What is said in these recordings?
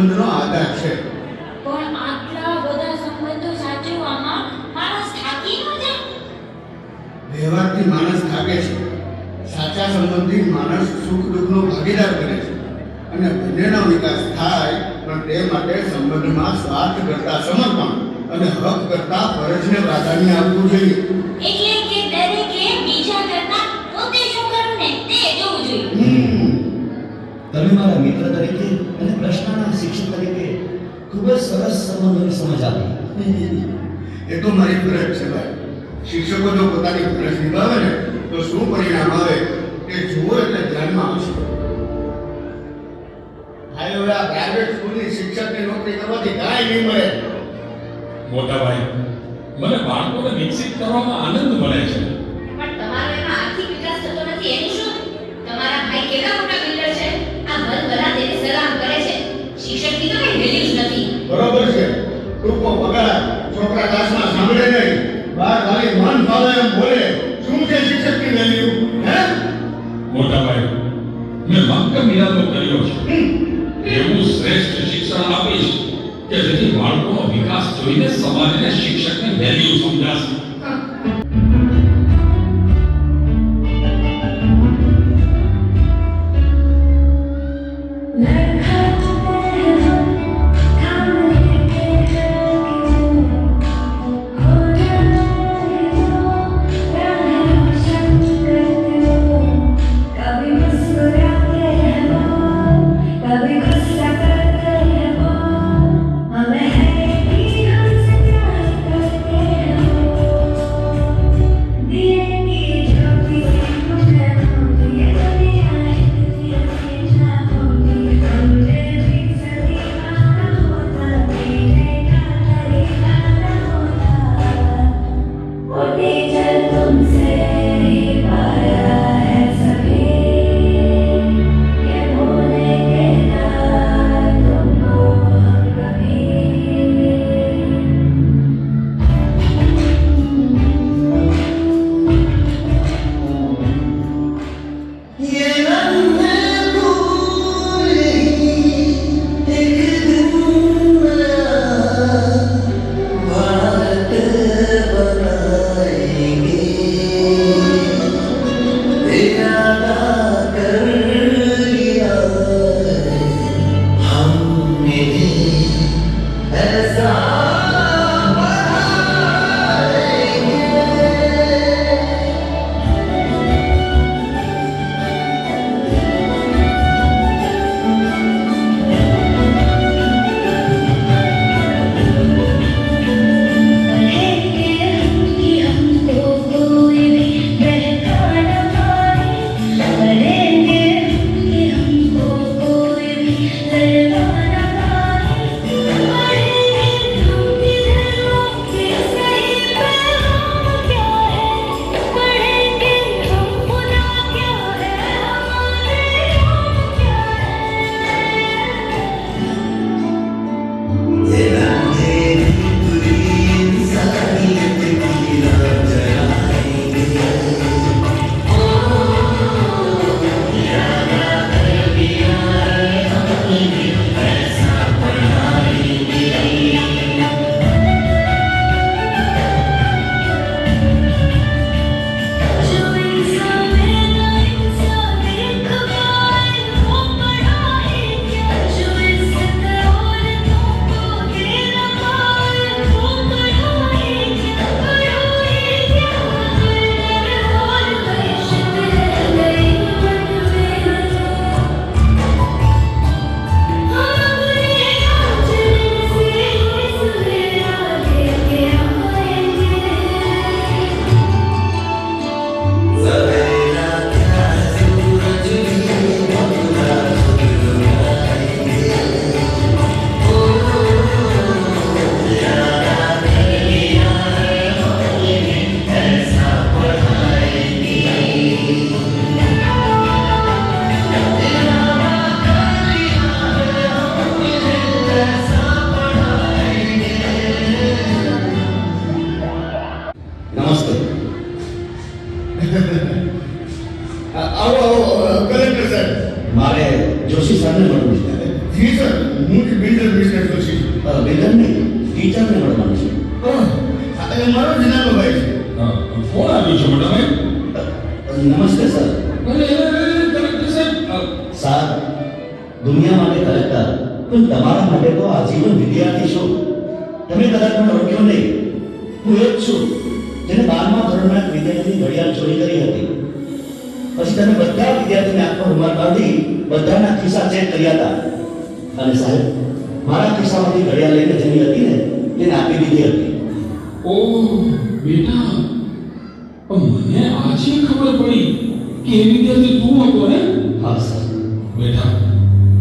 સંબંધનો આધાર છે. પણ આટલા બધા સંબંધો સાચવવામાં માણસ થાકી ન જાય. વ્યવહારથી માણસ થાકે છે. સાચા સંબંધી માણસ સુખ દુઃખનો ભાગીદાર બને છે. અને બંનેનો વિકાસ થાય પણ તે માટે સંબંધમાં સ્વાર્થ કરતા સમર્પણ અને હક કરતા ફરજને પ્રાધાન્ય આપવું જોઈએ. એટલે કે દરેકે બીજા કરતા પોતે શું કરવું ને તે જોવું જોઈએ. તમે મારા મિત્ર તરીકે અને પ્રશ્નના શિક્ષક તરીકે ખૂબ જ સરસ સંબંધોની સમજ આવી એ તો મારી ફરજ છે ભાઈ. શિક્ષકો જો પોતાની ફરજ નિભાવે ને તો શું પરિણામ આવે એ જુઓ એટલે ધ્યાનમાં આવશે. ભાઈ હવે આ પ્રાઇવેટ સ્કૂલની શિક્ષકની નોકરી કરવાથી કાંઈ નહીં મળે. મોટા ભાઈ મને બાળકોને વિકસિત કરવામાં આનંદ મળે છે. પણ તમારો એમાં આર્થિક વિકાસ થતો નથી એનું શું? તમારા ભાઈ કેટલા મોટા બિલ્ડર છે? આ મન ભલા તેને સલામ કરે છે. શિક્ષકની તો કઈ વેલ્યુ જ નથી બરોબર છે. ટૂંકો પગાર છોકરા ક્લાસમાં સાંભળે નહીં. બાર ખાલી મન ફાવે એમ બોલે. શું છે શિક્ષકની વેલ્યુ હે? મોટા ભાઈ મેં મક્કમ ઈરાદો કર્યો છે. એવું શ્રેષ્ઠ શિક્ષણ આપીશ કે જેથી બાળકોનો વિકાસ જોઈને સમાજને શિક્ષકની વેલ્યુ સમજાશે. મારે જોશી સરને મળવું છે. હું બિલ્ડર અ, વેદનને ટીચરને મળવાનું છે. હા, એ મારો જ નાનો ભાઈ છે. અ, કોણ આવ્યું છે અ, નમસ્તે સર. સર દુનિયા માટે કલેક્ટર પણ તમારા માટે તો આજીવન વિદ્યાર્થી છો. તમે કદાચ મને ઓળખ્યો નહીં. હું એ જ છું જેને બારમા ધોરણના વિદ્યાર્થીની ઘડિયાળ ચોરી કરી હતી. પછી તમે બધા વિદ્યાર્થીને આંખમાં રૂમાલ બાંધી બધાના ખિસ્સા ચેક કર્યા હતા. અને સાહેબ મારા ખિસ્સામાંથી ઘડિયાળ લઈને જેની હતી ને તેને આપી દીધી હતી. ઓ બેટા મને આજે ખબર પડી કે એ વિદ્યાર્થી તું હતો ને? હા સર બેટા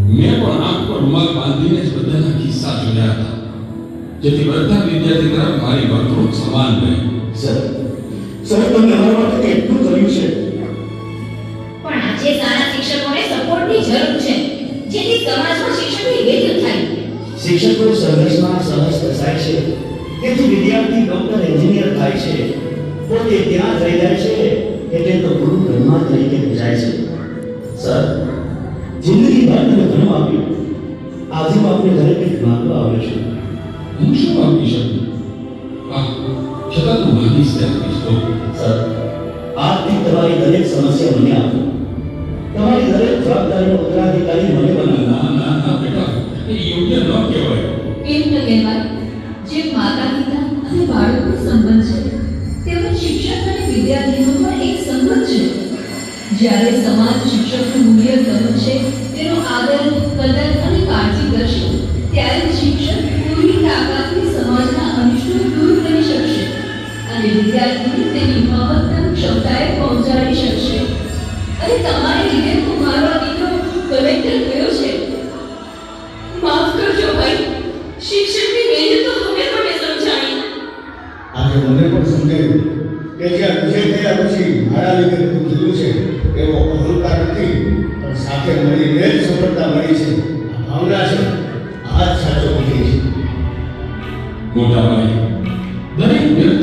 મેં પણ આંખ પર રૂમાલ બાંધીને જ બધાના કિસ્સા જોયા હતા. જેથી બધા વિદ્યાર્થી તરફ મારી વર્તણૂક સમાન રહે. સર સર તમે મારા માટે કેટલું કર્યું છે. પણ આજે સારા શિક્ષકોને સપોર્ટની જરૂર છે. જેથી સમાજમાં શિક્ષકો સંઘર્ષમાં સહજ કસાય છે. તેથી વિદ્યાર્થી ડોક્ટર એન્જિનિયર થાય છે. પોતે ત્યાં થઈ જાય છે એટલે તો ગુરુ બ્રહ્મા તરીકે પૂજાય છે. સર જિંદગી ભર તમે ઘણું આપ્યું. આજે હું આપણે ઘરે કંઈક માંગવા આવ્યો છું. હું શું આપી શકું? છતાં તું તો? સર આજથી તમારી દરેક સમસ્યા મને આપો. તમારી દરેક જવાબદારીનો ઉત્તરાધિકારી મને બનાવો. ના ના ના બેટા. એ ન કહેવાય જે માતા અને બાળકનો સંબંધ છે. તેમજ શિક્ષક અને એક સંબંધ છે. જ્યારે સમાજ શિક્ષકનું મૂલ્ય સમજશે, તેનો આદર, કદર અને કાળજી કરશે. આજે મને પણ સમજાયું કે જે આ વિજય થયા પછી મારા છે, એવો અહંકાર નથી, પણ સાથે મળીને સફળતા મળી છે. ભાવના છે. આ જ સાચો છે. દરેક